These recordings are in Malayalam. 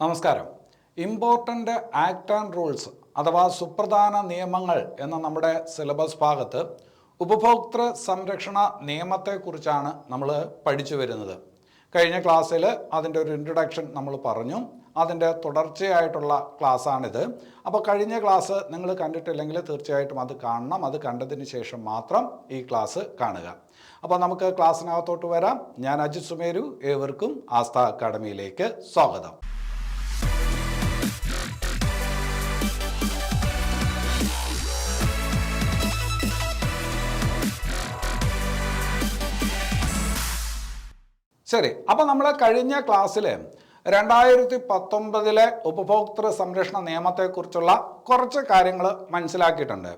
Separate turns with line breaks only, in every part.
നമസ്കാരം. ഇമ്പോർട്ടന്റ് ആക്ട് ആൻഡ് റൂൾസ് അഥവാ സുപ്രധാന നിയമങ്ങൾ എന്ന നമ്മുടെ സിലബസ് ഭാഗത്ത് ഉപഭോക്തൃ സംരക്ഷണ നിയമത്തെക്കുറിച്ചാണ് നമ്മൾ പഠിച്ചു വരുന്നത്. കഴിഞ്ഞ ക്ലാസ്സിൽ അതിന്റെ ഒരു ഇൻട്രൊഡക്ഷൻ നമ്മൾ പറഞ്ഞു. അതിന്റെ തുടർച്ചയായിട്ടുള്ള ക്ലാസ്സാണിത്. അപ്പോൾ കഴിഞ്ഞ ക്ലാസ് നിങ്ങൾ കണ്ടിട്ടില്ലെങ്കിൽ തീർച്ചയായിട്ടും അത് കാണണം. അത് കണ്ടതിന് ശേഷം മാത്രം ഈ ക്ലാസ് കാണുക. അപ്പോൾ നമുക്ക് ക്ലാസ്സിനകത്തോട്ട് വരാം. ഞാൻ അജിത് സുമേരു ഏവർക്കും ആസ്ഥ അക്കാഡമിയിലേക്ക് സ്വാഗതം. ശരി അപ്പോൾ നമ്മൾ കഴിഞ്ഞ ക്ലാസ്സിൽ രണ്ടായിരത്തി പത്തൊമ്പതിലെ ഉപഭോക്തൃ സംരക്ഷണ നിയമത്തെക്കുറിച്ചുള്ള കുറച്ച് കാര്യങ്ങൾ മനസ്സിലാക്കിയിട്ടുണ്ട്.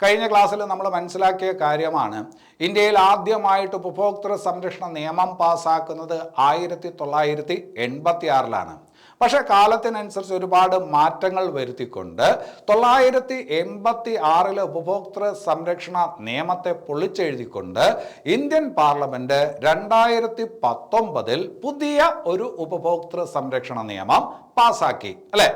കഴിഞ്ഞ ക്ലാസ്സിൽ നമ്മൾ മനസ്സിലാക്കിയ കാര്യമാണ് ഇന്ത്യയിൽ ആദ്യമായിട്ട് ഉപഭോക്തൃ സംരക്ഷണ നിയമം പാസ്സാക്കുന്നത് ആയിരത്തി തൊള്ളായിരത്തി എൺപത്തി ആറിലാണ് പക്ഷെ കാലത്തിനനുസരിച്ച് ഒരുപാട് മാറ്റങ്ങൾ വരുത്തിക്കൊണ്ട് തൊള്ളായിരത്തി എൺപത്തി ആറിലെ ഉപഭോക്തൃ സംരക്ഷണ നിയമത്തെ പൊളിച്ചെഴുതിക്കൊണ്ട് ഇന്ത്യൻ പാർലമെന്റ് രണ്ടായിരത്തി പത്തൊമ്പതിൽ പുതിയ ഒരു ഉപഭോക്തൃ സംരക്ഷണ നിയമം പാസാക്കി അല്ലെ?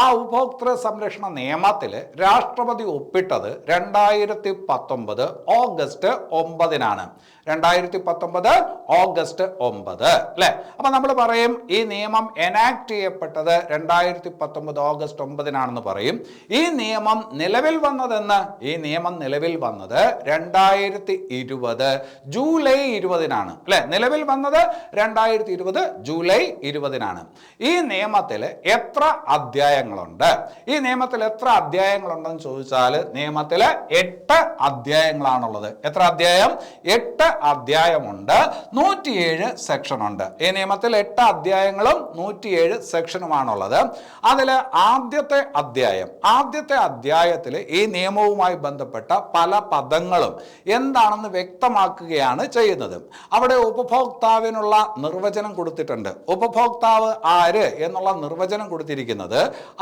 ആ ഉപഭോക്തൃ സംരക്ഷണ നിയമത്തിൽ രാഷ്ട്രപതി ഒപ്പിട്ടത് രണ്ടായിരത്തി പത്തൊമ്പത് ഓഗസ്റ്റ് ഒമ്പതിനാണ്. രണ്ടായിരത്തി പത്തൊമ്പത് ഓഗസ്റ്റ് ഒമ്പത് അല്ലെ? അപ്പൊ നമ്മൾ പറയും ഈ നിയമം എനാക്ട് ചെയ്യപ്പെട്ടത് രണ്ടായിരത്തി പത്തൊമ്പത് ഓഗസ്റ്റ് ഒമ്പതിനാണെന്ന് പറയും. ഈ നിയമം നിലവിൽ വന്നതെന്ന്? ഈ നിയമം നിലവിൽ വന്നത് രണ്ടായിരത്തി ഇരുപത് ജൂലൈ ഇരുപതിനാണ് അല്ലെ? നിലവിൽ വന്നത് രണ്ടായിരത്തി ഇരുപത് ജൂലൈ ഇരുപതിനാണ്. ഈ നിയമത്തിൽ എത്ര അധ്യായങ്ങളുണ്ട്? ഈ നിയമത്തിൽ എത്ര അധ്യായങ്ങളുണ്ടെന്ന് ചോദിച്ചാൽ നിയമത്തിൽ എട്ട് അധ്യായങ്ങളാണുള്ളത്. എത്ര അധ്യായം? എട്ട് അധ്യായമുണ്ട്. നൂറ്റിയേഴ് സെക്ഷൻ ഉണ്ട് ഈ നിയമത്തിൽ എട്ട് അധ്യായങ്ങളും നൂറ്റിയേഴ് സെക്ഷനുമാണുള്ളത്. അതിൽ ആദ്യത്തെ അധ്യായം ആദ്യത്തെ അധ്യായത്തിൽ ഈ നിയമവുമായി ബന്ധപ്പെട്ട പല പദങ്ങളും എന്താണെന്ന് വ്യക്തമാക്കുകയാണ് ചെയ്യുന്നത്. അവിടെ ഉപഭോക്താവിനുള്ള നിർവചനം കൊടുത്തിട്ടുണ്ട്. ഉപഭോക്താവ് ആര് എന്നുള്ള നിർവചനം കൊടുത്തിരിക്കുന്നത്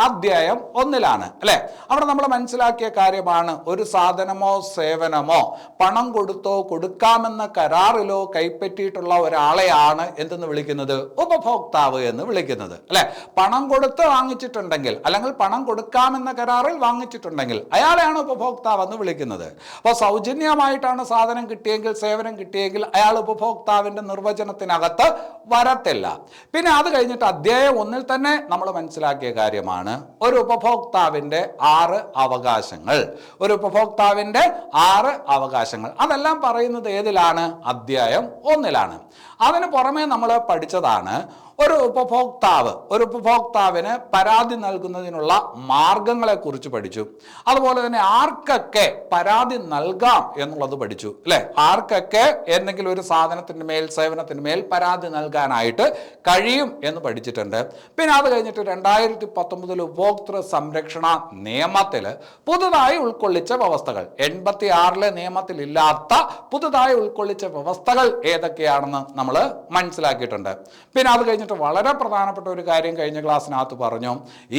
അധ്യായം ഒന്നിലാണ് അല്ലെ? അവിടെ നമ്മൾ മനസ്സിലാക്കിയ കാര്യമാണ് ഒരു സാധനമോ സേവനമോ പണം കൊടുത്തോ കൊടുക്കാമെന്ന കരാറിലോ കൈപ്പറ്റിയിട്ടുള്ള ഒരാളെയാണ് എന്തെന്ന് വിളിക്കുന്നത്? ഉപഭോക്താവ് എന്ന് വിളിക്കുന്നത് അല്ലെ? പണം കൊടുത്ത് വാങ്ങിച്ചിട്ടുണ്ടെങ്കിൽ അല്ലെങ്കിൽ പണം കൊടുക്കാമെന്ന കരാറിൽ വാങ്ങിച്ചിട്ടുണ്ടെങ്കിൽ അയാളെയാണ് ഉപഭോക്താവ് എന്ന് വിളിക്കുന്നത്. അപ്പോൾ സൗജന്യമായിട്ടാണ് സാധനം കിട്ടിയെങ്കിൽ സേവനം കിട്ടിയെങ്കിൽ അയാൾ ഉപഭോക്താവിന്റെ നിർവചനത്തിനകത്ത് വരത്തില്ല. പിന്നെ അത് കഴിഞ്ഞിട്ട് അധ്യായം ഒന്നിൽ തന്നെ നമ്മൾ മനസ്സിലാക്കിയ കാര്യമാണ് ഒരു ഉപഭോക്താവിന്റെ ആറ് അവകാശങ്ങൾ. ഒരു ഉപഭോക്താവിന്റെ ആറ് അവകാശങ്ങൾ. അതെല്ലാം പറയുന്നത് ഏതിലാണ്? അധ്യായം ഒന്നിലാണ്. അതിന് പുറമെ നമ്മൾ പഠിച്ചതാണ് ഒരു ഉപഭോക്താവ് ഒരു ഉപഭോക്താവിന് പരാതി നൽകുന്നതിനുള്ള മാർഗങ്ങളെ കുറിച്ച് പഠിച്ചു. അതുപോലെ തന്നെ ആർക്കൊക്കെ പരാതി നൽകാം എന്നുള്ളത് പഠിച്ചു അല്ലെ? ആർക്കൊക്കെ എന്തെങ്കിലും ഒരു സാധനത്തിന്റെ മേൽ സേവനത്തിന് മേൽ പരാതി നൽകാനായിട്ട് കഴിയും എന്ന് പഠിച്ചിട്ടുണ്ട്. പിന്നെ അത് കഴിഞ്ഞിട്ട് രണ്ടായിരത്തി പത്തൊമ്പതിൽ ഉപഭോക്തൃ സംരക്ഷണ നിയമത്തിൽ പുതുതായി ഉൾക്കൊള്ളിച്ച വ്യവസ്ഥകൾ എൺപത്തി ആറിലെ നിയമത്തിൽ ഇല്ലാത്ത പുതുതായി ഉൾക്കൊള്ളിച്ച വ്യവസ്ഥകൾ ഏതൊക്കെയാണെന്ന് നമ്മൾ മനസ്സിലാക്കിയിട്ടുണ്ട്. പിന്നെ അത് കഴിഞ്ഞിട്ട് വളരെ പ്രധാനപ്പെട്ട ഒരു കാര്യം കഴിഞ്ഞ ക്ലാസ്സിനകത്ത് പറഞ്ഞു.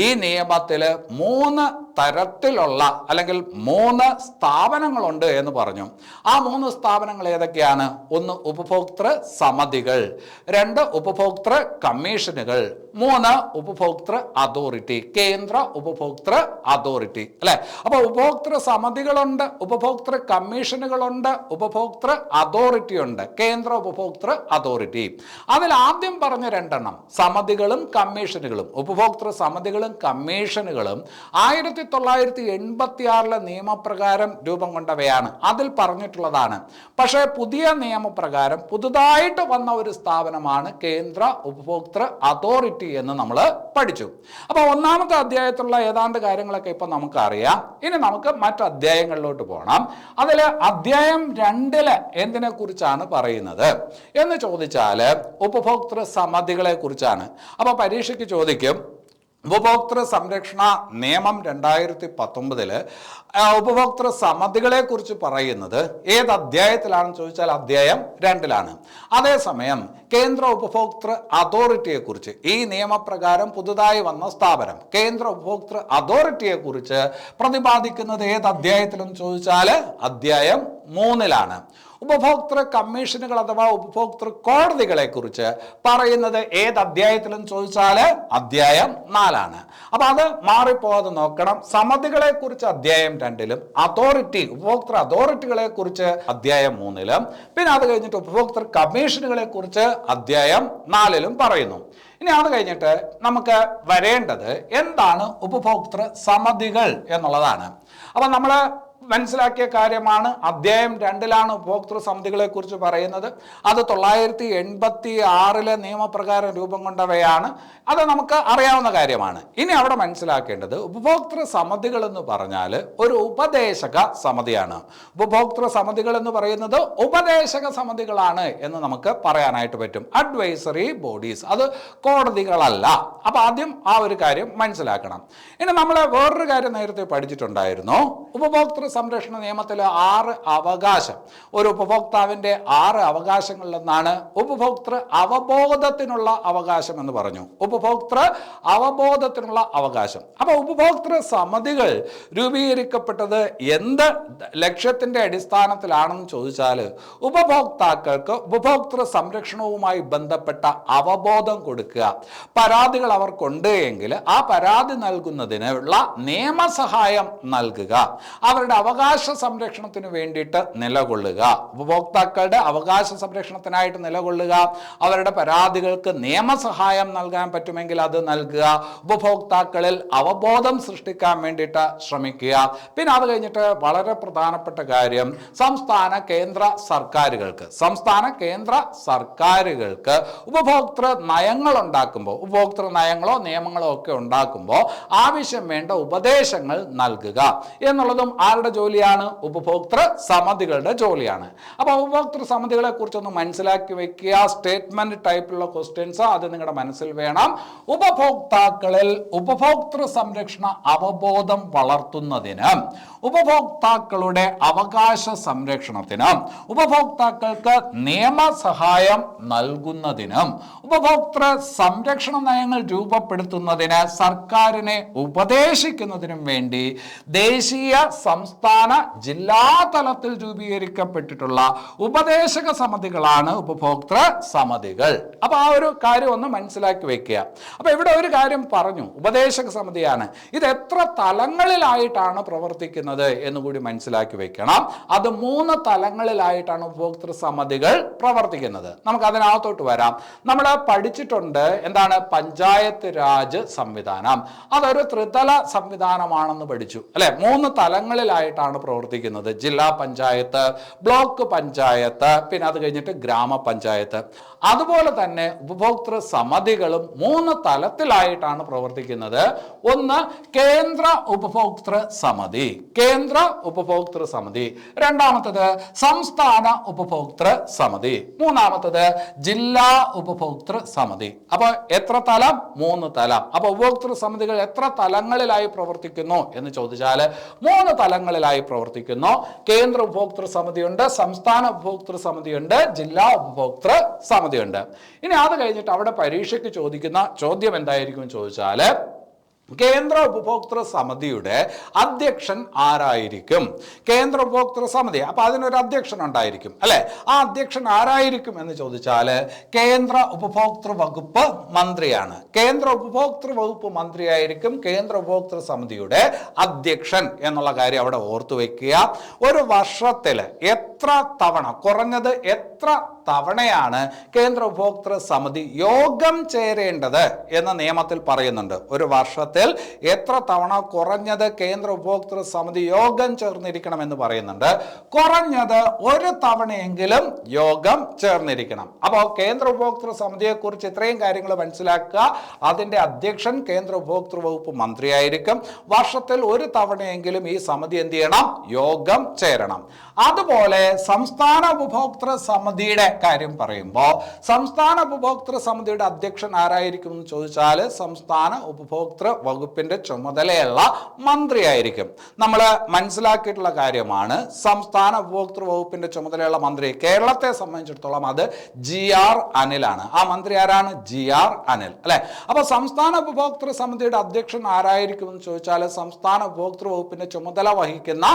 ഈ നിയമത്തിൽ മൂന്ന് തരത്തിലുള്ള അല്ലെങ്കിൽ മൂന്ന് സ്ഥാപനങ്ങളുണ്ട് എന്ന് പറഞ്ഞു. ആ മൂന്ന് സ്ഥാപനങ്ങൾ ഏതൊക്കെയാണ്? ഒന്ന് ഉപഭോക്തൃ സമിതികൾ രണ്ട് ഉപഭോക്തൃ കമ്മീഷനുകൾ മൂന്ന് ഉപഭോക്തൃ അതോറിറ്റി കേന്ദ്ര ഉപഭോക്തൃ അതോറിറ്റി. അല്ലെ? അപ്പൊ ഉപഭോക്തൃ സമിതികളുണ്ട് ഉപഭോക്തൃ കമ്മീഷനുകളുണ്ട് ഉപഭോക്തൃ അതോറിറ്റി ഉണ്ട് കേന്ദ്ര ഉപഭോക്തൃ അതോറിറ്റി. അതിൽ ആദ്യം പറഞ്ഞ രണ്ടെണ്ണം സമിതികളും കമ്മീഷനുകളും ഉപഭോക്തൃ സമിതികളും കമ്മീഷനുകളും ആയിരത്തി തൊള്ളായിരത്തി എൺപത്തി ആറിലെ നിയമപ്രകാരം രൂപം കൊണ്ടവയാണ്. അതിൽ പറഞ്ഞിട്ടുള്ളതാണ്. പക്ഷേ പുതിയ നിയമപ്രകാരം പുതുതായിട്ട് വന്ന ഒരു സ്ഥാപനമാണ് കേന്ദ്ര ഉപഭോക്തൃ അതോറിറ്റി എന്ന് നമ്മൾ പഠിച്ചു. അപ്പോൾ ഒന്നാമത്തെ അധ്യായത്തിലുള്ള ഏതാണ്ട് കാര്യങ്ങളൊക്കെ ഇപ്പം നമുക്കറിയാം. ഇനി നമുക്ക് മറ്റു അധ്യായങ്ങളിലോട്ട് പോകണം അതിൽ അധ്യായം രണ്ടിൽ എന്തിനെക്കുറിച്ചാണ് പറയുന്നത്? എന്ന് ചോദിച്ചാൽ ഉപഭോക്തൃ സമിതികളെ കുറിച്ചാണ് അപ്പോൾ പരീക്ഷയ്ക്ക് ചോദിക്കും ഉപഭോക്തൃ സംരക്ഷണ നിയമം രണ്ടായിരത്തി പത്തൊമ്പതിൽ ഉപഭോക്തൃ സമിതികളെക്കുറിച്ച് പറയുന്നത് ഏത് അധ്യായത്തിലാണെന്ന് ചോദിച്ചാൽ അധ്യായം രണ്ടിലാണ്. അതേസമയം കേന്ദ്ര ഉപഭോക്തൃ അതോറിറ്റിയെക്കുറിച്ച് ഈ നിയമപ്രകാരം പുതുതായി വന്ന സ്ഥാപനം കേന്ദ്ര ഉപഭോക്തൃ അതോറിറ്റിയെക്കുറിച്ച് പ്രതിപാദിക്കുന്നത് ഏത് അധ്യായത്തിലെന്ന് ചോദിച്ചാൽ അധ്യായം മൂന്നിലാണ്. ഉപഭോക്തൃ കമ്മീഷനുകൾ അഥവാ ഉപഭോക്തൃ കോടതികളെ കുറിച്ച് പറയുന്നത് ഏത് അധ്യായത്തിലും ചോദിച്ചാൽ അധ്യായം നാലാണ്. അപ്പൊ അത് മാറിപ്പോകാതെ നോക്കണം. സമിതികളെ കുറിച്ച് അധ്യായം രണ്ടിലും അതോറിറ്റി ഉപഭോക്തൃ അതോറിറ്റികളെ കുറിച്ച് അധ്യായം മൂന്നിലും പിന്നെ അത് കഴിഞ്ഞിട്ട് ഉപഭോക്തൃ കമ്മീഷനുകളെ കുറിച്ച് അധ്യായം നാലിലും പറയുന്നു. ഇനി അത് കഴിഞ്ഞിട്ട് നമുക്ക് വരേണ്ടത് എന്താണ് ഉപഭോക്തൃ സമിതികൾ എന്നുള്ളതാണ്. അപ്പൊ നമ്മൾ മനസ്സിലാക്കിയ കാര്യമാണ്. അധ്യായം രണ്ടിലാണ് ഉപഭോക്തൃ സമിതികളെ കുറിച്ച് പറയുന്നത്. അത് തൊള്ളായിരത്തി എൺപത്തി ആറിലെ നിയമപ്രകാരം രൂപം കൊണ്ടവയാണ്. അത് നമുക്ക് അറിയാവുന്ന കാര്യമാണ്. ഇനി അവിടെ മനസ്സിലാക്കേണ്ടത് ഉപഭോക്തൃ സമിതികൾ എന്ന് പറഞ്ഞാൽ ഒരു ഉപദേശക സമിതിയാണ്. ഉപഭോക്തൃ സമിതികൾ എന്ന് പറയുന്നത് ഉപദേശക സമിതികളാണ് എന്ന് നമുക്ക് പറയാനായിട്ട് പറ്റും. അഡ്വൈസറി ബോഡീസ് അത് കോടതികളല്ല. അപ്പൊ ആദ്യം ആ ഒരു കാര്യം മനസ്സിലാക്കണം. ഇനി നമ്മൾ വേറൊരു കാര്യം നേരത്തെ പഠിച്ചിട്ടുണ്ടായിരുന്നു. ഉപഭോക്തൃ സംരക്ഷണ നിയമത്തിലെ ആറ് അവകാശം. ഒരു ഉപഭോക്താവിന്റെ ആറ് അവകാശങ്ങളിലൊന്നാണ് ഉപഭോക്തൃ അവബോധത്തിനുള്ള അവകാശം എന്ന് പറഞ്ഞു. ഉപഭോക്തൃ അവബോധത്തിനുള്ള അവകാശം. അപ്പോൾ ഉപഭോക്തൃ സമിതികൾ രൂപീകരിക്കപ്പെട്ടത് എന്ത് ലക്ഷ്യത്തിന്റെ അടിസ്ഥാനത്തിലാണെന്ന് ചോദിച്ചാൽ ഉപഭോക്താക്കൾക്ക് ഉപഭോക്തൃ സംരക്ഷണവുമായി ബന്ധപ്പെട്ട അവബോധം കൊടുക്കുക. പരാതികൾ അവർക്കുണ്ട് എങ്കിൽ ആ പരാതി നൽകുന്നതിനുള്ള നിയമസഹായം നൽകുക. അവരുടെ അവകാശ സംരക്ഷണത്തിന് വേണ്ടിയിട്ട് നിലകൊള്ളുക. ഉപഭോക്താക്കളുടെ അവകാശ സംരക്ഷണത്തിനായിട്ട് നിലകൊള്ളുക. അവരുടെ പരാതികൾക്ക് നിയമസഹായം നൽകാൻ പറ്റുമെങ്കിൽ അത് നൽകുക. ഉപഭോക്താക്കളിൽ അവബോധം സൃഷ്ടിക്കാൻ വേണ്ടിയിട്ട് ശ്രമിക്കുക. പിന്നെ അത് കഴിഞ്ഞിട്ട് വളരെ പ്രധാനപ്പെട്ട കാര്യം സംസ്ഥാന കേന്ദ്ര സർക്കാരുകൾക്ക് സംസ്ഥാന കേന്ദ്ര സർക്കാരുകൾക്ക് ഉപഭോക്തൃ നയങ്ങൾ ഉണ്ടാക്കുമ്പോൾ ഉപഭോക്തൃ നയങ്ങളോ നിയമങ്ങളോ ഒക്കെ ഉണ്ടാക്കുമ്പോൾ ആവശ്യം വേണ്ട ഉപദേശങ്ങൾ നൽകുക. എന്നുള്ളതും ആരുടെ ജോലിയാണ് ഉപഭോക്തൃ സമിതികളുടെ ജോലിയാണ്. അപ്പോൾ ഉപഭോക്തൃ സമിതികളെ കുറിച്ചൊന്ന് മനസ്സിലാക്കി വെക്കുക. സ്റ്റേറ്റ്മെന്റ് ടൈപ്പിലുള്ള ക്വസ്റ്റ്യൻസ് അത് നിങ്ങളുടെ മനസ്സിൽ വേണം. ഉപഭോക്താക്കളിൽ ഉപഭോക്തൃ സംരക്ഷണ അവബോധം വളർത്തുന്നതിന് ഉപഭോക്താക്കളുടെ അവകാശ സംരക്ഷണത്തിന് ഉപഭോക്താക്കൾക്ക് നിയമസഹായം നൽകുന്നതിനും ഉപഭോക്തൃ സംരക്ഷണ നയങ്ങൾ രൂപപ്പെടുത്തുന്നതിന് സർക്കാരിനെ ഉപദേശിക്കുന്നതിനും വേണ്ടി ദേശീയ സംസ്ഥാന ജില്ലാ തലത്തിൽ രൂപീകരിക്കപ്പെട്ടിട്ടുള്ള ഉപദേശക സമിതികളാണ് ഉപഭോക്തൃ സമിതികൾ. അപ്പൊ ആ ഒരു കാര്യം ഒന്ന് മനസ്സിലാക്കി വെക്കുക. അപ്പൊ ഇവിടെ ഒരു കാര്യം പറഞ്ഞു. ഉപദേശക സമിതിയാണ്. ഇത് എത്ര തലങ്ങളിലായിട്ടാണ് പ്രവർത്തിക്കുന്നത് എന്ന് കൂടി മനസ്സിലാക്കി വെക്കണം. അത് മൂന്ന് തലങ്ങളിലായിട്ടാണ് ഉപഭോക്തൃ സമിതികൾ പ്രവർത്തിക്കുന്നത്. നമുക്ക് അതിനകത്തോട്ട് വരാം. നമ്മൾ പഠിച്ചിട്ടുണ്ട് എന്താണ് പഞ്ചായത്ത് രാജ് സംവിധാനം. അതൊരു ത്രിതല സംവിധാനമാണെന്ന് പഠിച്ചു. അല്ലെ? മൂന്ന് തലങ്ങളിലായിട്ടാണ് പ്രവർത്തിക്കുന്നത്. ജില്ലാ പഞ്ചായത്ത് ബ്ലോക്ക് പഞ്ചായത്ത് പിന്നെ അത് കഴിഞ്ഞിട്ട് ഗ്രാമപഞ്ചായത്ത്. അതുപോലെ തന്നെ ഉപഭോക്തൃ സമിതികളും മൂന്ന് തലത്തിലായിട്ടാണ് പ്രവർത്തിക്കുന്നത്. ഒന്ന് കേന്ദ്ര ഉപഭോക്തൃ സമിതി. കേന്ദ്ര ഉപഭോക്തൃ സമിതി. രണ്ടാമത്തത് സംസ്ഥാന ഉപഭോക്തൃ സമിതി. മൂന്നാമത്തത് ജില്ലാ ഉപഭോക്തൃ സമിതി. അപ്പൊ എത്ര തലം? മൂന്ന് തലം. അപ്പൊ ഉപഭോക്തൃ സമിതികൾ എത്ര തലങ്ങളിലായി പ്രവർത്തിക്കുന്നു എന്ന് ചോദിച്ചാൽ മൂന്ന് തലങ്ങളിലായി പ്രവർത്തിക്കുന്നു. കേന്ദ്ര ഉപഭോക്തൃ സമിതിയുണ്ട് സംസ്ഥാന ഉപഭോക്തൃ സമിതിയുണ്ട് ജില്ലാ ഉപഭോക്തൃ സമിതിയുണ്ട് ഇനി അത് കഴിഞ്ഞിട്ട് അവിടെ പരീക്ഷയ്ക്ക് ചോദിക്കുന്ന ചോദ്യം എന്തായിരിക്കും ചോദിച്ചാൽ കേന്ദ്ര ഉപഭോക്തൃ സമിതിയുടെ അധ്യക്ഷൻ ആരായിരിക്കും? കേന്ദ്ര ഉപഭോക്തൃ സമിതി. അപ്പോൾ അതിനൊരു അധ്യക്ഷൻ ഉണ്ടായിരിക്കും അല്ലേ? ആ അധ്യക്ഷൻ ആരായിരിക്കും എന്ന് ചോദിച്ചാൽ കേന്ദ്ര ഉപഭോക്തൃ വകുപ്പ് മന്ത്രിയാണ്. കേന്ദ്ര ഉപഭോക്തൃ വകുപ്പ് മന്ത്രിയായിരിക്കും കേന്ദ്ര ഉപഭോക്തൃ സമിതിയുടെ അധ്യക്ഷൻ എന്നുള്ള കാര്യം അവിടെ ഓർത്തു വയ്ക്കുക ഒരു വർഷത്തിൽ എത്ര തവണ കുറഞ്ഞത് എത്ര തവണയാണ് കേന്ദ്ര ഉപഭോക്തൃ സമിതി യോഗം ചേരേണ്ടത് എന്ന നിയമത്തിൽ പറയുന്നുണ്ട്. ഒരു വർഷത്തിൽ എത്ര തവണ കുറഞ്ഞത് കേന്ദ്ര ഉപഭോക്തൃ സമിതി യോഗം ചേർന്നിരിക്കണം എന്ന് പറയുന്നുണ്ട്. കുറഞ്ഞത് ഒരു തവണയെങ്കിലും യോഗം ചേർന്നിരിക്കണം. അപ്പോൾ കേന്ദ്ര ഉപഭോക്തൃ സമിതിയെക്കുറിച്ച് ഇത്രയും കാര്യങ്ങൾ മനസ്സിലാക്കുക. അതിന്റെ അധ്യക്ഷൻ കേന്ദ്ര ഉപഭോക്തൃ വകുപ്പ് മന്ത്രിയായിരിക്കും. വർഷത്തിൽ ഒരു തവണയെങ്കിലും ഈ സമിതി എന്ത് ചെയ്യണം? യോഗം ചേരണം. അതുപോലെ സംസ്ഥാന ഉപഭോക്തൃ സമിതിയുടെ കാര്യം പറയുമ്പോൾ സംസ്ഥാന ഉപഭോക്തൃ സമിതിയുടെ അധ്യക്ഷൻ ആരായിരിക്കും എന്ന് ചോദിച്ചാൽ സംസ്ഥാന ഉപഭോക്തൃ വകുപ്പിന്റെ ചുമതലയുള്ള മന്ത്രിയായിരിക്കും. നമ്മൾ മനസ്സിലാക്കിയിട്ടുള്ള കാര്യമാണ് സംസ്ഥാന ഉപഭോക്തൃ വകുപ്പിന്റെ ചുമതലയുള്ള മന്ത്രി കേരളത്തെ സംബന്ധിച്ചിടത്തോളം അത് ജി ആർ അനിലാണ്. ആ മന്ത്രി ആരാണ്? ജി ആർ അനിൽ അല്ലെ? അപ്പൊ സംസ്ഥാന ഉപഭോക്തൃ സമിതിയുടെ അധ്യക്ഷൻ ആരായിരിക്കും എന്ന് ചോദിച്ചാൽ സംസ്ഥാന ഉപഭോക്തൃ വകുപ്പിന്റെ ചുമതല വഹിക്കുന്ന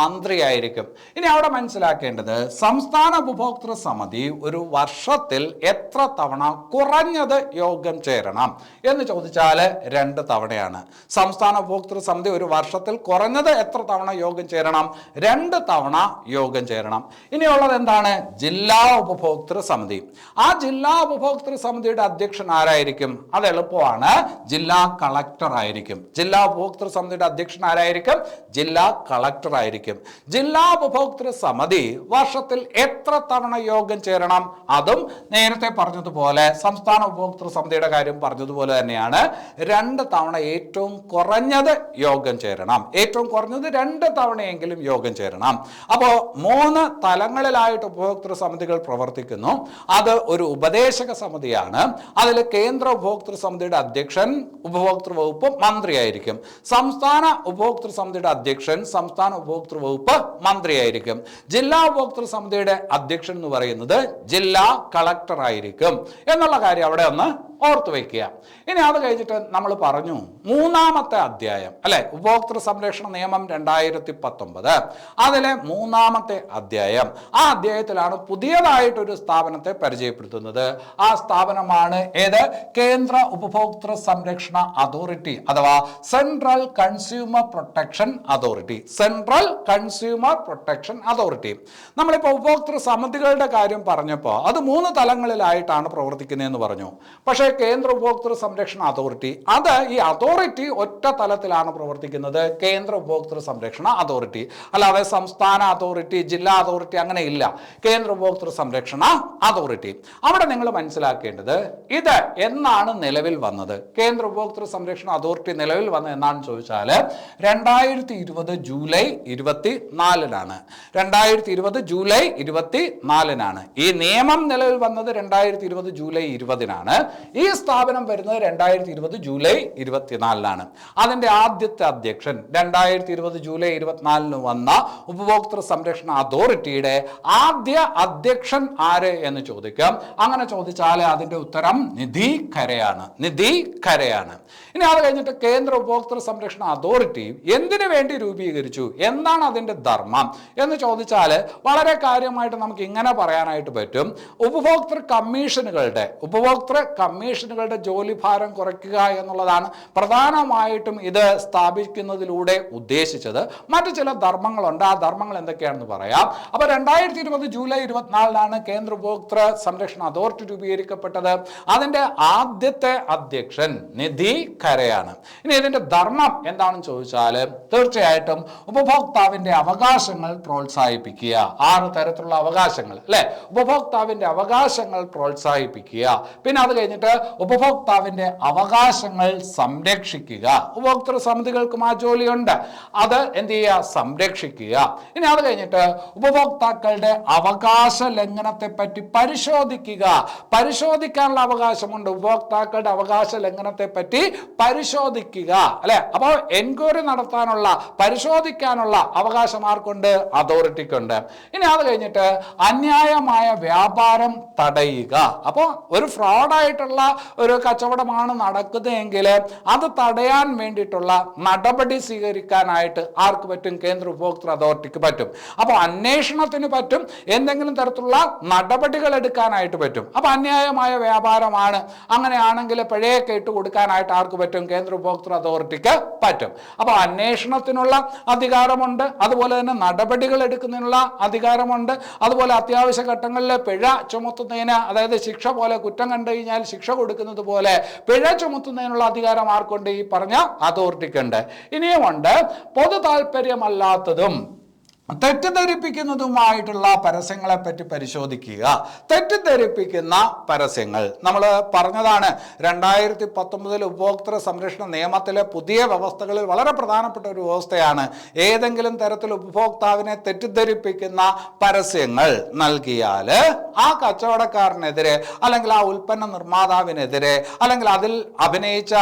മന്ത്രിയായിരിക്കും. ഇനി അവിടെ മനസ്സിലാക്കേണ്ടത് സംസ്ഥാന ഉപഭോക്തൃ സമിതി ഒരു വർഷത്തിൽ എത്ര തവണ കുറഞ്ഞത് യോഗം ചേരണം എന്ന് ചോദിച്ചാൽ രണ്ട് തവണയാണ്. സംസ്ഥാന ഉപഭോക്തൃ സമിതി ഒരു വർഷത്തിൽ കുറഞ്ഞത് എത്ര തവണ യോഗം ചേരണം? രണ്ട് തവണ യോഗം ചേരണം. ഇനിയുള്ളത് എന്താണ്? ജില്ലാ ഉപഭോക്തൃ സമിതി. ആ ജില്ലാ ഉപഭോക്തൃ സമിതിയുടെ അധ്യക്ഷൻ ആരായിരിക്കും? അത് എളുപ്പമാണ്. ജില്ലാ കളക്ടർ ആയിരിക്കും. ജില്ലാ ഉപഭോക്തൃ സമിതിയുടെ അധ്യക്ഷൻ ആരായിരിക്കും? ജില്ലാ കളക്ടർ ആയിരിക്കും. ജില്ലാ ഉപഭോക്തൃ സമിതി വർഷത്തിൽ എത്ര തവണ യോഗം ചേരണം? അതും നേരത്തെ പറഞ്ഞതുപോലെ സംസ്ഥാന ഉപഭോക്തൃ സമിതിയുടെ കാര്യം പറഞ്ഞതുപോലെ തന്നെയാണ് രണ്ട് തവണ ഏറ്റവും കുറഞ്ഞത് യോഗം ചേരണം. ഏറ്റവും കുറഞ്ഞത് രണ്ട് തവണയെങ്കിലും യോഗം ചേരണം. അപ്പോൾ മൂന്ന് തലങ്ങളിലായിട്ട് ഉപഭോക്തൃ സമിതികൾ പ്രവർത്തിക്കുന്നു. അത് ഒരു ഉപദേശക സമിതിയാണ്. അതിൽ കേന്ദ്ര ഉപഭോക്തൃ സമിതിയുടെ അധ്യക്ഷൻ ഉപഭോക്തൃ വകുപ്പ് മന്ത്രിയായിരിക്കും. സംസ്ഥാന ഉപഭോക്തൃ സമിതിയുടെ അധ്യക്ഷൻ സംസ്ഥാന ഉപഭോക്തൃ വകുപ്പ് മന്ത്രിയായിരിക്കും. ജില്ലാ ഉപഭോക്തൃ സമിതിയുടെ അധ്യക്ഷൻ എന്ന് പറയുന്നത് ജില്ലാ കളക്ടർ ആയിരിക്കും എന്നുള്ള കാര്യം അവിടെ ഒന്ന് ഓർത്തു വയ്ക്കുക ഇനി അത് കഴിഞ്ഞിട്ട് നമ്മൾ പറഞ്ഞു മൂന്നാമത്തെ അധ്യായം അല്ലെ? ഉപഭോക്തൃ സംരക്ഷണ നിയമം രണ്ടായിരത്തി പത്തൊമ്പത് അതിലെ മൂന്നാമത്തെ അധ്യായം. ആ അധ്യായത്തിലാണ് പുതിയതായിട്ടൊരു സ്ഥാപനത്തെ പരിചയപ്പെടുത്തുന്നത്. ആ സ്ഥാപനമാണ് ഏത്? കേന്ദ്ര ഉപഭോക്തൃ സംരക്ഷണ അതോറിറ്റി അഥവാ central consumer protection authority. Central consumer protection authority. നമ്മളിപ്പോൾ ഉപഭോക്തൃ സമിതികളുടെ കാര്യം പറഞ്ഞപ്പോൾ അത് മൂന്ന് തലങ്ങളിലായിട്ടാണ് പ്രവർത്തിക്കുന്നതെന്ന് പറഞ്ഞു. പക്ഷേ കേന്ദ്ര ഉപഭോക്തൃ സംരക്ഷണ അതോറിറ്റി. അത് ഈ അതോറിറ്റി ഒറ്റ തലത്തിലാണ് പ്രവർത്തിക്കുന്നത്. കേന്ദ്ര ഉപഭോക്തൃ സംരക്ഷണ അതോറിറ്റി. അല്ലാതെ സംസ്ഥാന അതോറിറ്റി ജില്ലാ അതോറിറ്റി അങ്ങനെ ഇല്ല. കേന്ദ്ര ഉപഭോക്തൃ സംരക്ഷണ അതോറിറ്റി. അവിടെ നിങ്ങൾ മനസ്സിലാക്കേണ്ടത് ഇത് എന്നാണ് നിലവിൽ വന്നത്? കേന്ദ്ര ഉപഭോക്തൃ സംരക്ഷണ അതോറിറ്റി നിലവിൽ വന്നത് എന്നാണെന്ന് ചോദിച്ചാൽ രണ്ടായിരത്തി ഇരുപത് ജൂലൈ ഇരുപത്തി നാലിനാണ് രണ്ടായിരത്തി ഇരുപത് ജൂലൈ ഇരുപത്തി നാലിനാണ് ഈ നിയമം നിലവിൽ വന്നത് രണ്ടായിരത്തി ഇരുപത് ജൂലൈ ഇരുപതിനാണ്. ഈ സ്ഥാപനം വരുന്നത് രണ്ടായിരത്തി ഇരുപത് ജൂലൈ ഇരുപത്തിനാലിനാണ്. അതിന്റെ ആദ്യത്തെ അധ്യക്ഷൻ രണ്ടായിരത്തി ഇരുപത് ജൂലൈ ഇരുപത്തിനാലിന് വന്ന ഉപഭോക്തൃ സംരക്ഷണ അതോറിറ്റിയുടെ ആദ്യ അധ്യക്ഷൻ ആര് എന്ന് ചോദിക്കാം. അങ്ങനെ ചോദിച്ചാൽ അതിന്റെ ഉത്തരം നിധി ഖരയാണ് നിധി ഖരയാണ് ഇനി അത് കഴിഞ്ഞിട്ട് കേന്ദ്ര ഉപഭോക്തൃ സംരക്ഷണ അതോറിറ്റി എന്തിനു വേണ്ടി രൂപീകരിച്ചു? എന്താണ് അതിന്റെ ധർമ്മം. എന്ന് ചോദിച്ചാൽ വളരെ കാര്യമായിട്ട് നമുക്ക് ഇങ്ങനെ പറയാനായിട്ട് പറ്റും. ഉപഭോക്തൃ കമ്മീഷനുകളുടെ ഉപഭോക്തൃ കമ്മീഷനുകളുടെ ജോലിഭാരം കുറയ്ക്കുക എന്നുള്ളതാണ് പ്രധാനമായിട്ടും ഇത് സ്ഥാപിക്കുന്നതിലൂടെ ഉദ്ദേശിച്ചത്. മറ്റു ചില ധർമ്മങ്ങളുണ്ട്. ആ ധർമ്മങ്ങൾ എന്തൊക്കെയാണെന്ന് പറയാം. അപ്പോൾ രണ്ടായിരത്തി ഇരുപത് ജൂലൈ ഇരുപത്തിനാലിനാണ് കേന്ദ്ര ഉപഭോക്തൃ സംരക്ഷണ അതോറിറ്റി രൂപീകരിക്കപ്പെട്ടത്. അതിന്റെ ആദ്യത്തെ അധ്യക്ഷൻ നിധി ഖരയാണ് ഇനി ഇതിന്റെ ധർമ്മം എന്താണെന്ന് ചോദിച്ചാൽ തീർച്ചയായിട്ടും ഉപഭോക്താവിന്റെ അവകാശങ്ങൾ പ്രോത്സാഹിപ്പിക്കുക. ആറ് തരത്തിലുള്ള അവകാശങ്ങൾ അല്ലേ? ഉപഭോക്താവിന്റെ അവകാശങ്ങൾ പ്രോത്സാഹിപ്പിക്കുക. പിന്നെ അത് കഴിഞ്ഞിട്ട് ഉപഭോക്താവിന്റെ അവകാശങ്ങൾ സംരക്ഷിക്കുക. ഉപഭോക്തൃ സമിതികൾക്കും ആ ജോലിയുണ്ട്. അത് എന്ത് ചെയ്യുക? സംരക്ഷിക്കുക. ഇനി അത് കഴിഞ്ഞിട്ട് ഉപഭോക്താക്കളുടെ അവകാശ ലംഘനത്തെ പറ്റി പരിശോധിക്കുക. പരിശോധിക്കാനുള്ള അവകാശമുണ്ട്. ഉപഭോക്താക്കളുടെ അവകാശ ലംഘനത്തെ പറ്റി പരിശോധിക്കുക. അല്ലെ? അപ്പോൾ എൻക്വയറി നടത്താനുള്ള പരിശോധിക്കാനുള്ള അവകാശം ആർക്കുണ്ട്? അതോറിറ്റിക്കുണ്ട്. ഇനി അത് കഴിഞ്ഞിട്ട് അന്യായമായ വ്യാപാരം തടയുക. അപ്പോൾ ഒരു ഫ്രോഡായിട്ടുള്ള ഒരു കച്ചവടമാണ് നടക്കുന്നതെങ്കിൽ അത് തടയാൻ വേണ്ടിയിട്ടുള്ള നടപടി സ്വീകരിക്കാനായിട്ട് ആർക്ക് പറ്റും? കേന്ദ്ര ഉപഭോക്തൃ അതോറിറ്റിക്ക് പറ്റും. അപ്പോൾ അന്വേഷണത്തിന് പറ്റും. എന്തെങ്കിലും തരത്തിലുള്ള നടപടികൾ എടുക്കാനായിട്ട് പറ്റും. അപ്പോൾ അന്യായമായ വ്യാപാരമാണ്. അങ്ങനെയാണെങ്കിൽ പിഴയൊക്കെ കേട്ട് കൊടുക്കാനായിട്ട് ആർക്ക് പറ്റും? കേന്ദ്ര ഉപഭോക്തൃ അതോറിറ്റിക്ക് പറ്റും. അപ്പോൾ അന്വേഷണത്തിനുള്ള അധികാരമുണ്ട്. അതുപോലെ തന്നെ നടപടികൾ എടുക്കുന്നതിനുള്ള അധികാരമുണ്ട്. അതുപോലെ അത്യാവശ്യ ഘട്ടങ്ങളിൽ പിഴ ചുമത്തുന്നതിന് അതായത് ശിക്ഷ പോലെ കുറ്റം കണ്ടു കഴിഞ്ഞാൽ ശിക്ഷ കൊടുക്കുന്നത് പോലെ പിഴ ചുമത്തുന്നതിനുള്ള അധികാരം ആർക്കുണ്ട്? ഈ പറഞ്ഞ അതോറിറ്റിക്കുണ്ട് ഇനിയുമുണ്ട് പൊതു താല്പര്യമല്ലാത്തതും തെറ്റിദ്ധരിപ്പിക്കുന്നതുമായിട്ടുള്ള പരസ്യങ്ങളെ പറ്റി പരിശോധിക്കുക. തെറ്റിദ്ധരിപ്പിക്കുന്ന പരസ്യങ്ങൾ. നമ്മൾ പറഞ്ഞതാണ് രണ്ടായിരത്തി പത്തൊമ്പതിൽ ഉപഭോക്തൃ സംരക്ഷണ നിയമത്തിലെ പുതിയ വ്യവസ്ഥകളിൽ വളരെ പ്രധാനപ്പെട്ട ഒരു വ്യവസ്ഥയാണ് ഏതെങ്കിലും തരത്തിൽ ഉപഭോക്താവിനെ തെറ്റിദ്ധരിപ്പിക്കുന്ന പരസ്യങ്ങൾ നൽകിയാൽ ആ കച്ചവടക്കാരനെതിരെ അല്ലെങ്കിൽ ആ ഉൽപ്പന്ന നിർമ്മാതാവിനെതിരെ അല്ലെങ്കിൽ അതിൽ അഭിനയിച്ച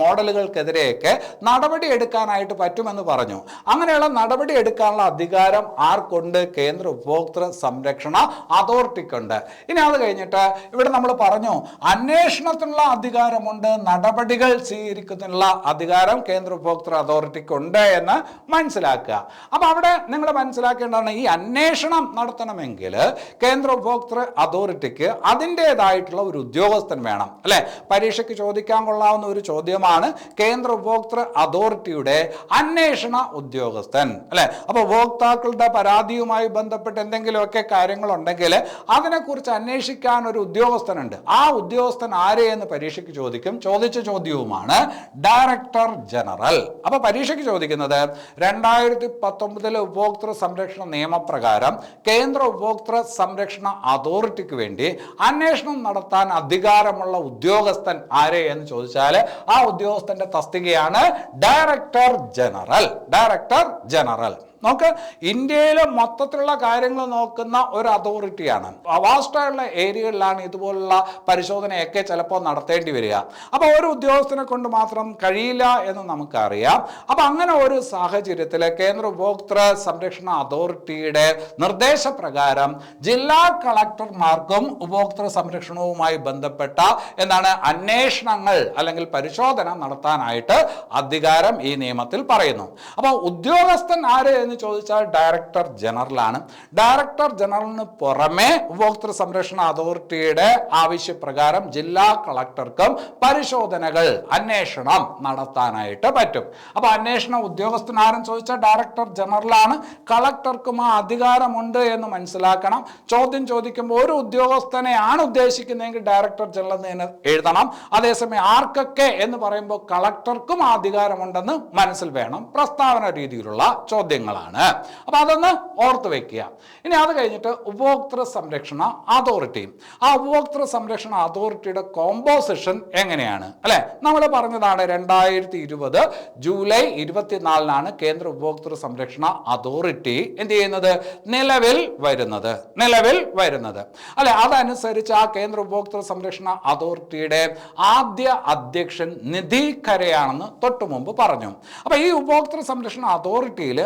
മോഡലുകൾക്കെതിരെയൊക്കെ നടപടി എടുക്കാനായിട്ട് പറ്റുമെന്ന് പറഞ്ഞു. അങ്ങനെയുള്ള നടപടി എടുക്കാനുള്ള അധികാരം ആർക്കുണ്ട്? കേന്ദ്ര ഉപഭോക്തൃ സംരക്ഷണ അതോറിറ്റിക്കുണ്ട്. ഇനി അത് കഴിഞ്ഞിട്ട് ഇവിടെ നമ്മൾ പറഞ്ഞു അന്വേഷണത്തിനുള്ള അധികാരമുണ്ട് നടപടികൾ സ്വീകരിക്കുന്നതിനുള്ള അധികാരം കേന്ദ്ര ഉപഭോക്തൃ അതോറിറ്റിക്കുണ്ട് എന്ന് മനസ്സിലാക്കുക. അപ്പോൾ അവിടെ നിങ്ങൾ മനസ്സിലാക്കേണ്ടതാണ് ഈ അന്വേഷണം നടത്തണമെങ്കിൽ കേന്ദ്ര ഉപഭോക്തൃ അതോറിറ്റിക്ക് അതിന്റെതായിട്ടുള്ള ഒരു ഉദ്യോഗസ്ഥൻ വേണം. അല്ലേ? പരീക്ഷയ്ക്ക് ചോദിക്കാൻ കൊള്ളാവുന്ന ഒരു ചോദ്യമാണ് കേന്ദ്ര ഉപഭോക്തൃ അതോറിറ്റിയുടെ അന്വേഷണ ഉദ്യോഗസ്ഥൻ. അല്ലേ? അപ്പൊ ഉപഭോക്താക്കളുടെ പരാതിയുമായി ബന്ധപ്പെട്ട് എന്തെങ്കിലുമൊക്കെ കാര്യങ്ങളുണ്ടെങ്കിൽ അതിനെക്കുറിച്ച് അന്വേഷിക്കാൻ ഒരു ഉദ്യോഗസ്ഥനുണ്ട്. ആ ഉദ്യോഗസ്ഥൻ ആരെയെന്ന് പരീക്ഷയ്ക്ക് ചോദിക്കും. ചോദിച്ച ചോദ്യവുമാണ് ഡയറക്ടർ ജനറൽ. അപ്പോൾ പരീക്ഷയ്ക്ക് ചോദിക്കുന്നത് രണ്ടായിരത്തി പത്തൊമ്പതിലെ ഉപഭോക്തൃ സംരക്ഷണ നിയമപ്രകാരം കേന്ദ്ര ഉപഭോക്തൃ സംരക്ഷണ അതോറിറ്റിക്ക് വേണ്ടി അന്വേഷണം നടത്താൻ അധികാരമുള്ള ഉദ്യോഗസ്ഥൻ ആരെ എന്ന് ചോദിച്ചാൽ ആ ഉദ്യോഗസ്ഥന്റെ തസ്തികയാണ് ഡയറക്ടർ ജനറൽ. Director general. നോക്ക് ഇന്ത്യയിലെ മൊത്തത്തിലുള്ള കാര്യങ്ങൾ നോക്കുന്ന ഒരു അതോറിറ്റിയാണ്. വാസ്റ്റായുള്ള ഏരിയകളിലാണ് ഇതുപോലുള്ള പരിശോധനയൊക്കെ ചിലപ്പോൾ നടത്തേണ്ടി വരിക. അപ്പോൾ ഒരു ഉദ്യോഗസ്ഥനെ കൊണ്ട് മാത്രം കഴിയില്ല എന്ന് നമുക്കറിയാം. അപ്പോൾ അങ്ങനെ ഒരു സാഹചര്യത്തിൽ കേന്ദ്ര ഉപഭോക്തൃ സംരക്ഷണ അതോറിറ്റിയുടെ നിർദ്ദേശപ്രകാരം ജില്ലാ കളക്ടർമാർക്കും ഉപഭോക്തൃ സംരക്ഷണവുമായി ബന്ധപ്പെട്ട എന്താണ് അന്വേഷണങ്ങൾ അല്ലെങ്കിൽ പരിശോധന നടത്താനായിട്ട് അധികാരം ഈ നിയമത്തിൽ പറയുന്നു. അപ്പോൾ ഉദ്യോഗസ്ഥൻ ആര് എന്ന് ചോദിച്ചാൽ ഡയറക്ടർ ജനറലാണ് ഡയറക്ടർ ജനറലിന് പുറമെ ഉപഭോക്തൃ സംരക്ഷണ അതോറിറ്റിയുടെ ആവശ്യപ്രകാരം ജില്ലാ കളക്ടർക്കും പരിശോധനകൾ അന്വേഷണം നടത്താനായിട്ട് പറ്റും. അപ്പോൾ അന്വേഷണ ഉദ്യോഗസ്ഥൻ ആരും ചോദിച്ചാൽ ഡയറക്ടർ ജനറലാണ് കളക്ടർക്കും ആ അധികാരമുണ്ട് എന്ന് മനസ്സിലാക്കണം. ചോദ്യം ചോദിക്കുമ്പോൾ ഒരു ഉദ്യോഗസ്ഥനെയാണ് ഉദ്ദേശിക്കുന്നതെങ്കിൽ ഡയറക്ടർ ജനറൽ എന്ന് എഴുതണം. അതേസമയം ആർക്കൊക്കെ എന്ന് പറയുമ്പോൾ കളക്ടർക്കും ആ അധികാരമുണ്ടെന്ന് മനസ്സിൽ വേണം. പ്രസ്താവന രീതിയിലുള്ള ചോദ്യങ്ങളാണ് അപ്പോൾ അതൊന്ന് ഓർത്ത് വെക്കുക. ഇനി അത് കഴിഞ്ഞിട്ട് ഉപഭോക്തൃ സംരക്ഷണ അതോറിറ്റി. ആ ഉപഭോക്തൃ സംരക്ഷണ അതോറിറ്റിയുടെ കോമ്പോസിഷൻ എങ്ങനെയാണ്? അല്ലേ? നമ്മൾ പറഞ്ഞതാണ് രണ്ടായിരത്തി ഇരുപത് ജൂലൈ ഇരുപത്തിനാലിനാണ് കേന്ദ്ര ഉപഭോക്തൃ സംരക്ഷണ അതോറിറ്റി എന്ത് ചെയ്യുന്നത്? നിലവിൽ വരുന്നത്. നിലവിൽ വരുന്നത്. അല്ലെ? അതനുസരിച്ച് ആ കേന്ദ്ര ഉപഭോക്തൃ സംരക്ഷണ അതോറിറ്റിയുടെ ആദ്യ അധ്യക്ഷൻ നിധി ഖരയാണെന്ന് തൊട്ടു മുമ്പ് പറഞ്ഞു. അപ്പൊ ഈ ഉപഭോക്തൃ സംരക്ഷണ അതോറിറ്റിയിൽ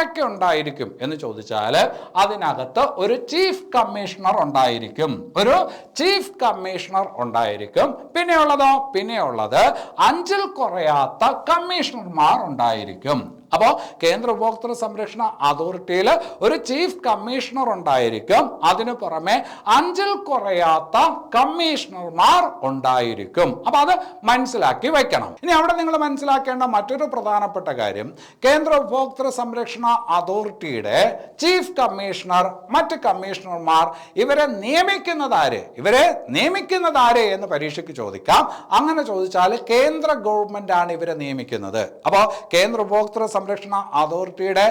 ആരൊക്കെ ഉണ്ടായിരിക്കും എന്ന് ചോദിച്ചാൽ അതിനകത്ത് ഒരു ചീഫ് കമ്മീഷണർ ഉണ്ടായിരിക്കും. ഒരു ചീഫ് കമ്മീഷണർ ഉണ്ടായിരിക്കും. പിന്നെയുള്ളതോ? പിന്നെയുള്ളത് അഞ്ചിൽ കുറയാത്ത കമ്മീഷണർമാർ ഉണ്ടായിരിക്കും. അപ്പോൾ കേന്ദ്ര ഉപഭോക്തൃ സംരക്ഷണ അതോറിറ്റിയിൽ ഒരു ചീഫ് കമ്മീഷണർ ഉണ്ടായിരിക്കും. അതിനു പുറമെ അഞ്ചിൽ കുറയാത്ത കമ്മീഷണർമാർ ഉണ്ടായിരിക്കും. അപ്പോൾ അത് മനസ്സിലാക്കി വെക്കണം. ഇനി അവിടെ നിങ്ങൾ മനസ്സിലാക്കേണ്ട മറ്റൊരു പ്രധാനപ്പെട്ട കാര്യം കേന്ദ്ര ഉപഭോക്തൃ സംരക്ഷണ അതോറിറ്റിയുടെ ചീഫ് കമ്മീഷണർ മറ്റ് കമ്മീഷണർമാർ ഇവരെ നിയമിക്കുന്നതാര് ഇവരെ നിയമിക്കുന്നതാര് എന്ന് പരീക്ഷയ്ക്ക് ചോദിക്കാം. അങ്ങനെ ചോദിച്ചാൽ കേന്ദ്ര ഗവൺമെന്റ് ആണ് ഇവരെ നിയമിക്കുന്നത്. അപ്പോൾ കേന്ദ്ര ഉപഭോക്തൃ സംരക്ഷണ അതോറിറ്റിയുടെ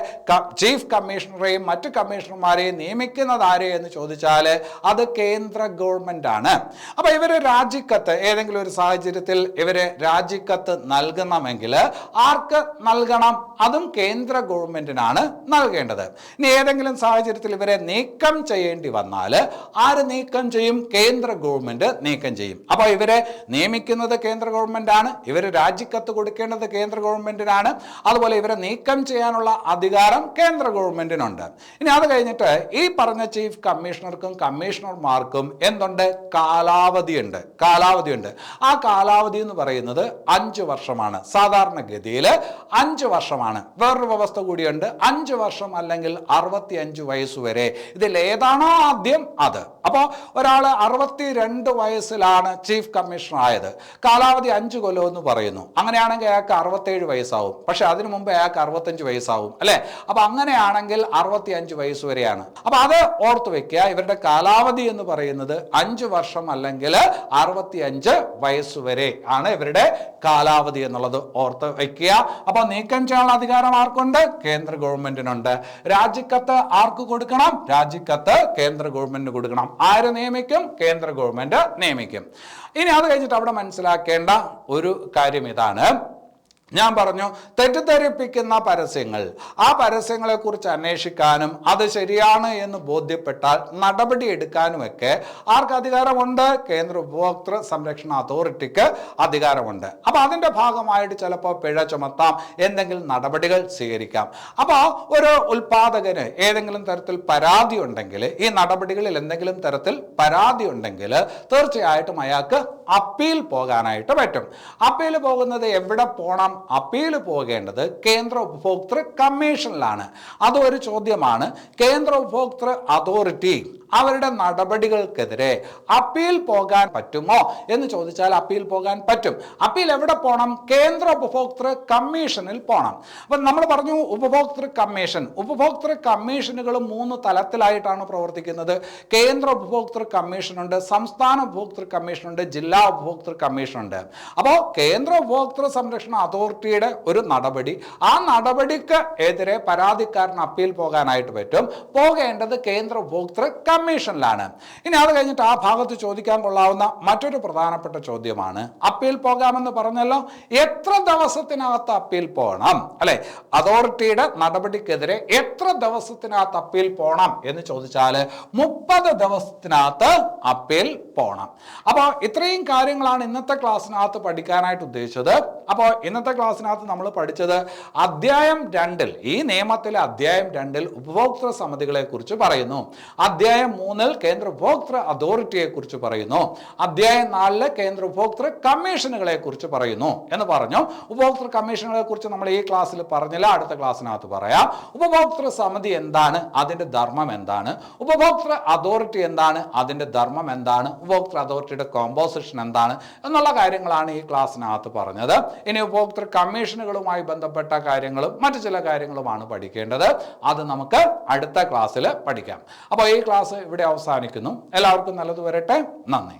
ചീഫ് കമ്മീഷണറെയും മറ്റ് കമ്മീഷണർമാരെയും നിയമിക്കുന്നത് ആരെയെന്ന് എന്ന് ചോദിച്ചാൽ അത് കേന്ദ്ര ഗവൺമെന്റ് ആണ് അപ്പോൾ ഇവർ രാജിക്കത്ത് ഏതെങ്കിലും ഒരു സാഹചര്യത്തിൽ ഇവർ രാജിക്കത്ത് നൽകണമെങ്കിൽ ആർക്ക് നൽകണം? അതും കേന്ദ്ര ഗവൺമെന്റിനാണ് നൽകേണ്ടത്. ഇനി ഏതെങ്കിലും സാഹചര്യത്തിൽ ഇവരെ നീക്കം ചെയ്യേണ്ടി വന്നാൽ ആര് നീക്കം ചെയ്യും? കേന്ദ്ര ഗവൺമെന്റ് നീക്കം ചെയ്യും. അപ്പോൾ ഇവരെ നിയമിക്കുന്നത് കേന്ദ്ര ഗവൺമെന്റ് ആണ് ഇവർ രാജിക്കത്ത് കൊടുക്കേണ്ടത് കേന്ദ്ര ഗവൺമെന്റിനാണ് അതുപോലെ ഇവരെ നീക്കം ചെയ്യാനുള്ള അധികാരം കേന്ദ്ര ഗവൺമെന്റിനുണ്ട്. ഇനി അത് കഴിഞ്ഞിട്ട് ഈ പറഞ്ഞ ചീഫ് കമ്മീഷണർക്കും കമ്മീഷണർമാർക്കും എന്തുണ്ട്? കാലാവധിയുണ്ട്. കാലാവധിയുണ്ട്. ആ കാലാവധി എന്ന് പറയുന്നത് അഞ്ച് വർഷമാണ്. സാധാരണഗതിയിൽ അഞ്ച് വർഷമാണ്. വേറൊരു വ്യവസ്ഥ കൂടിയുണ്ട്. അഞ്ച് വർഷം അല്ലെങ്കിൽ അറുപത്തി അഞ്ച് വയസ്സ് വരെ. ഇതിൽ ഏതാണോ ആദ്യം അത്. അപ്പോൾ ഒരാൾ അറുപത്തി രണ്ട് വയസ്സിലാണ് ചീഫ് കമ്മീഷണർ ആയത് കാലാവധി അഞ്ച് കൊല്ലം എന്ന് പറയുന്നു. അങ്ങനെയാണെങ്കിൽ അയാൾക്ക് അറുപത്തേഴ് വയസ്സാവും. പക്ഷെ അതിനു മുമ്പ് അയാൾക്ക് അയാൾക്ക് അറുപത്തഞ്ച് വയസ്സാവും അല്ലെ? അപ്പൊ അങ്ങനെയാണെങ്കിൽ അറുപത്തി അഞ്ച് വയസ്സ് വരെയാണ്. അപ്പൊ അത് ഓർത്ത് വെക്കുക ഇവരുടെ കാലാവധി എന്ന് പറയുന്നത് അഞ്ച് വർഷം അല്ലെങ്കിൽ അറുപത്തി അഞ്ച് വയസ്സ് വരെ ആണ് ഇവരുടെ കാലാവധി എന്നുള്ളത് ഓർത്ത് വെക്കുക. അപ്പൊ നീക്കം ചെയ്യാനുള്ള അധികാരം ആർക്കുണ്ട്? കേന്ദ്ര ഗവൺമെന്റിനുണ്ട്. രാജിക്കത്ത് ആർക്ക് കൊടുക്കണം? രാജിക്കത്ത് കേന്ദ്ര ഗവൺമെന്റിന് കൊടുക്കണം. ആര് നിയമിക്കും? കേന്ദ്ര ഗവൺമെന്റ് നിയമിക്കും. ഇനി അത് കഴിഞ്ഞിട്ട് അവിടെ മനസ്സിലാക്കേണ്ട ഒരു കാര്യം ഇതാണ്. ഞാൻ പറഞ്ഞു തെറ്റിദ്ധരിപ്പിക്കുന്ന പരസ്യങ്ങൾ. ആ പരസ്യങ്ങളെക്കുറിച്ച് അന്വേഷിക്കാനും അത് ശരിയാണ് എന്ന് ബോധ്യപ്പെട്ടാൽ നടപടി എടുക്കാനുമൊക്കെ ആർക്ക് അധികാരമുണ്ട്? കേന്ദ്ര ഉപഭോക്തൃ സംരക്ഷണ അതോറിറ്റിക്ക് അധികാരമുണ്ട്. അപ്പോൾ അതിന്റെ ഭാഗമായിട്ട് ചിലപ്പോൾ പിഴ ചുമത്താം എന്തെങ്കിലും നടപടികൾ സ്വീകരിക്കാം. അപ്പോൾ ഒരു ഉൽപാദകന് ഏതെങ്കിലും തരത്തിൽ പരാതി ഉണ്ടെങ്കിൽ ഈ നടപടികളിൽ എന്തെങ്കിലും തരത്തിൽ പരാതി ഉണ്ടെങ്കിൽ തീർച്ചയായിട്ടും അയാൾക്ക് അപ്പീൽ പോകാനായിട്ട് പറ്റും. അപ്പീൽ പോകുന്നത് എവിടെ പോകണം അപ്പീൽ പോകേണ്ടത് കേന്ദ്ര ഉപഭോക്തൃ കമ്മീഷനിലാണ്. അതൊരു ചോദ്യമാണ്. കേന്ദ്ര ഉപഭോക്തൃ അതോറിറ്റി അവരുടെ നടപടികൾക്കെതിരെ അപ്പീൽ പോകാൻ പറ്റുമോ എന്ന് ചോദിച്ചാൽ അപ്പീൽ പോകാൻ പറ്റും. അപ്പീൽ എവിടെ പോകണം കേന്ദ്ര ഉപഭോക്തൃ കമ്മീഷനിൽ പോകണം അപ്പം നമ്മൾ പറഞ്ഞു ഉപഭോക്തൃ കമ്മീഷൻ. ഉപഭോക്തൃ കമ്മീഷനുകൾ മൂന്ന് തലത്തിലായിട്ടാണ് പ്രവർത്തിക്കുന്നത്. കേന്ദ്ര ഉപഭോക്തൃ കമ്മീഷനുണ്ട് സംസ്ഥാന ഉപഭോക്തൃ കമ്മീഷനുണ്ട് ജില്ലാ ഉപഭോക്തൃ കമ്മീഷനുണ്ട്. അപ്പോൾ കേന്ദ്ര ഉപഭോക്തൃ സംരക്ഷണ അതോറിറ്റിയുടെ ഒരു നടപടി. ആ നടപടിക്ക് എതിരെ പരാതിക്കാരന് അപ്പീൽ പോകാനായിട്ട് പറ്റും. പോകേണ്ടത് കേന്ദ്ര ഉപഭോക്തൃ കമ്മീഷനിലാണ്. ഇനി അത് കഴിഞ്ഞിട്ട് ആ ഭാഗത്ത് ചോദിക്കാൻ കൊള്ളാവുന്ന മറ്റൊരു പ്രധാനപ്പെട്ട ചോദ്യമാണ്. അപ്പീൽ പോകാമെന്ന് പറഞ്ഞല്ലോ. എത്ര ദിവസത്തിനകത്ത് അപ്പീൽ പോകണം അല്ലെ? അതോറിറ്റിയുടെ നടപടിക്കെതിരെ എത്ര ദിവസത്തിനകത്ത് അപ്പീൽ പോകണം എന്ന് ചോദിച്ചാൽ മുപ്പത് ദിവസത്തിനകത്ത് അപ്പീൽ പോകണം അപ്പോൾ ഇത്രയും കാര്യങ്ങളാണ് ഇന്നത്തെ ക്ലാസ്സിനകത്ത് പഠിക്കാനായിട്ട് ഉദ്ദേശിച്ചത്. അപ്പോൾ ഇന്നത്തെ ക്ലാസ്സിനകത്ത് നമ്മൾ പഠിച്ചത് അധ്യായം രണ്ടിൽ ഈ നിയമത്തിലെ അധ്യായം രണ്ടിൽ ഉപഭോക്തൃ സമിതികളെ കുറിച്ച് പറയുന്നു. അധ്യായം മൂന്നിൽ കേന്ദ്ര ഉപഭോക്തൃ അതോറിറ്റിയെ കുറിച്ച് പറയുന്നു. അധ്യായം നാലിൽ കേന്ദ്ര ഉപഭോക്തൃ കമ്മീഷനുകളെ കുറിച്ച് പറയുന്നു എന്ന് പറഞ്ഞു. ഉപഭോക്തൃ കമ്മീഷനുകളെ കുറിച്ച് നമ്മൾ ഈ ക്ലാസ്സിൽ പറഞ്ഞില്ല. അടുത്ത ക്ലാസ്സിനകത്ത് പറയാം. ഉപഭോക്തൃ സമിതി എന്താണ്? അതിന്റെ ധർമ്മം എന്താണ്? ഉപഭോക്തൃ അതോറിറ്റി എന്താണ്? അതിന്റെ ധർമ്മം എന്താണ്? ഉപഭോക്തൃ അതോറിറ്റിയുടെ കോമ്പോസിഷൻ എന്താണ്? എന്നുള്ള കാര്യങ്ങളാണ് ഈ ക്ലാസ്സിനകത്ത് പറഞ്ഞത്. ഇനി ഉപഭോക്തൃ കമ്മീഷനുകളുമായി ബന്ധപ്പെട്ട കാര്യങ്ങളും മറ്റു ചില കാര്യങ്ങളുമാണ് പഠിക്കേണ്ടത്. അത് നമുക്ക് അടുത്ത ക്ലാസ്സിൽ പഠിക്കാം. അപ്പോൾ ഈ ക്ലാസ് ഇവിടെ അവസാനിക്കുന്നു. എല്ലാവർക്കും നല്ലത് വരട്ടെ. നന്ദി.